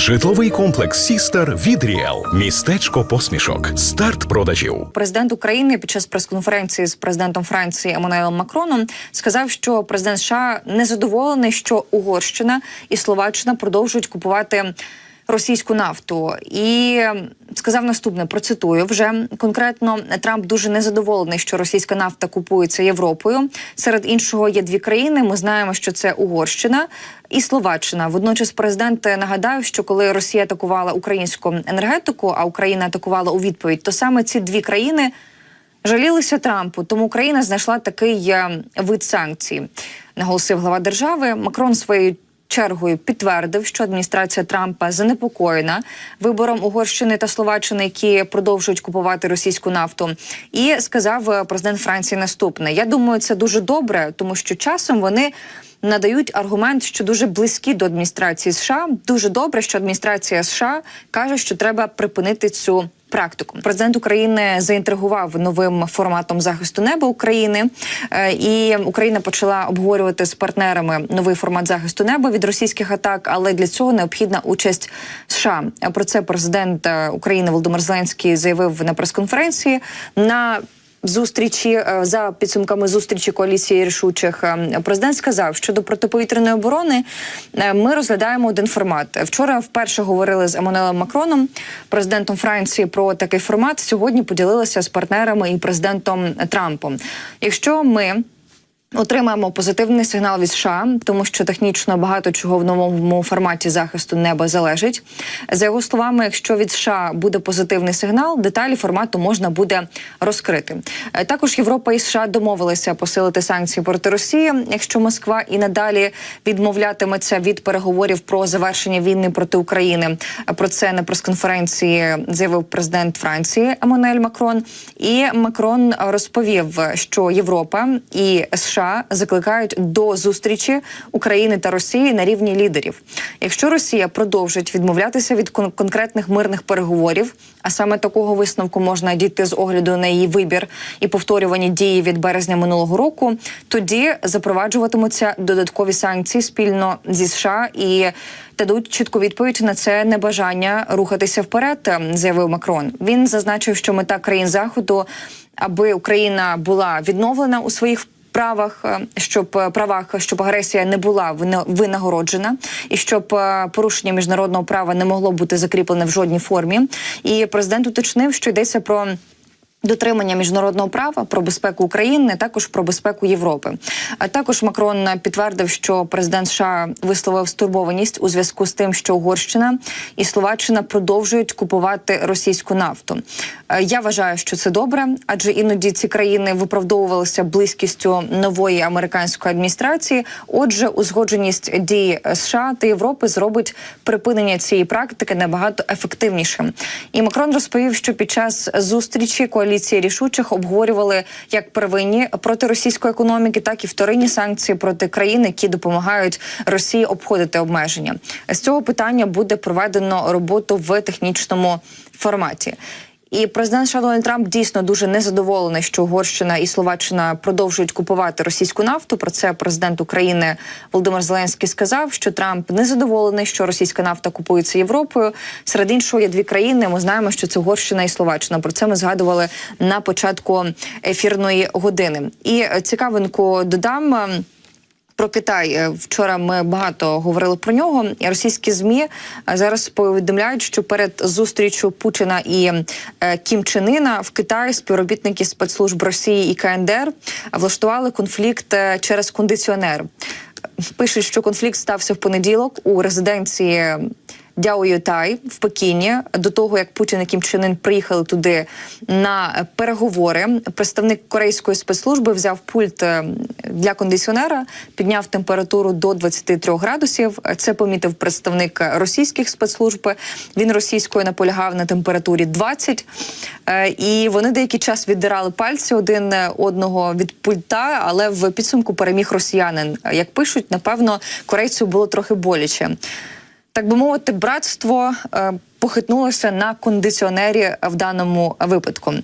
Житловий комплекс Сістер від Ріел. Містечко посмішок. Старт продажів. Президент України під час прес-конференції з президентом Франції Еммануелем Макроном сказав, що президент США не задоволений, що Угорщина і Словаччина продовжують купувати. Російську нафту і сказав наступне: процитую вже конкретно Трамп дуже незадоволений, що російська нафта купується Європою. Серед іншого є дві країни. Ми знаємо, що це Угорщина і Словаччина. Водночас, президент нагадав, що коли Росія атакувала українську енергетику, а Україна атакувала у відповідь, то саме ці дві країни. Жалілися Трампу, тому Україна знайшла такий е, вид санкцій, наголосив глава держави. Макрон своєю чергою підтвердив, що адміністрація Трампа занепокоєна вибором Угорщини та Словаччини, які продовжують купувати російську нафту. І сказав е, президент Франції наступне: Я думаю, це дуже добре, тому що часом вони. Надають аргумент, що дуже близькі до адміністрації США. Дуже добре, що адміністрація США каже, що треба припинити цю практику. Президент України заінтригував новим форматом захисту неба України, Е, і Україна почала обговорювати з партнерами новий формат захисту неба від російських атак, але для цього необхідна участь США. Про це президент е, України Володимир Зеленський заявив на прес-конференції на Зустрічі е, за підсумками зустрічі коаліції рішучих е, президент сказав, що до протиповітряної оборони е, ми розглядаємо один формат. Вчора вперше говорили з Еммануелем Макроном, президентом Франції, про такий формат. Сьогодні поділилися з партнерами і президентом Трампом. Якщо ми Отримаємо позитивний сигнал від США, тому що технічно багато чого в новому форматі захисту неба залежить. За його словами, якщо від США буде позитивний сигнал, деталі формату можна буде розкрити. Е, Також Європа і США домовилися посилити санкції проти Росії, якщо Москва і надалі відмовлятиметься від переговорів про завершення війни проти України. Про це на прес-конференції заявив президент Франції Еммануель Макрон. І Макрон розповів, що Європа і США закликають до зустрічі України та Росії на рівні лідерів. Якщо Росія продовжить відмовлятися від кон- конкретних мирних переговорів, а саме такого висновку можна дійти з огляду на її вибір і повторювані дії від березня минулого року, тоді запроваджуватимуться додаткові санкції спільно зі США і дадуть чітку відповідь на це небажання рухатися вперед, заявив Макрон. Він зазначив, що мета країн заходу, аби Україна була відновлена у своїх правах, е, щоб е, правах, щоб агресія не була вина- винагороджена, і щоб е, порушення міжнародного права не могло бути закріплене в жодній формі. І президент уточнив, що йдеться про. Дотримання міжнародного права про безпеку України, також про безпеку Європи. А також Макрон підтвердив, що президент США висловив стурбованість у зв'язку з тим, що Угорщина і Словаччина продовжують купувати російську нафту. Е, Я вважаю, що це добре, адже іноді ці країни виправдовувалися близькістю нової американської адміністрації. Отже, узгодженість дій США та Європи зробить припинення цієї практики набагато ефективнішим. І Макрон розповів, що під час зустрічі коаліції рішучих обговорювали як первинні проти російської економіки, так і вторинні санкції проти країн, які допомагають Росії обходити обмеження. З цього питання буде проведено роботу в технічному форматі. І президент США Трамп дійсно дуже незадоволений, що Угорщина і Словаччина продовжують купувати російську нафту. Про це президент України Володимир Зеленський сказав, що Трамп незадоволений, що російська нафта купується Європою. Серед іншого є дві країни. Ми знаємо, що це Угорщина і Словаччина. Про це ми згадували на початку ефірної години. І цікавинку додам. Про Китай Е, вчора ми багато говорили про нього. Російські змі е, зараз повідомляють, що перед зустрічю Путіна і е, Кім Чен Іна в Китаї співробітники спецслужб Росії і КНДР влаштували конфлікт через кондиціонер. Пишуть, що конфлікт стався в понеділок у резиденції. Дяо Ютай в Пекіні до того, як Путін і Кім Чен Ін приїхали туди на переговори. Представник корейської спецслужби взяв пульт е, для кондиціонера, підняв температуру до 23 градусів. Це помітив представник російських спецслужб. Він російською наполягав на температурі 20. Е, І вони деякий час віддирали пальці один одного від пульта, але в підсумку переміг росіянин. Як пишуть, напевно, корейцю було трохи боляче так би мовити, братство е, похитнулося на кондиціонері в даному випадку.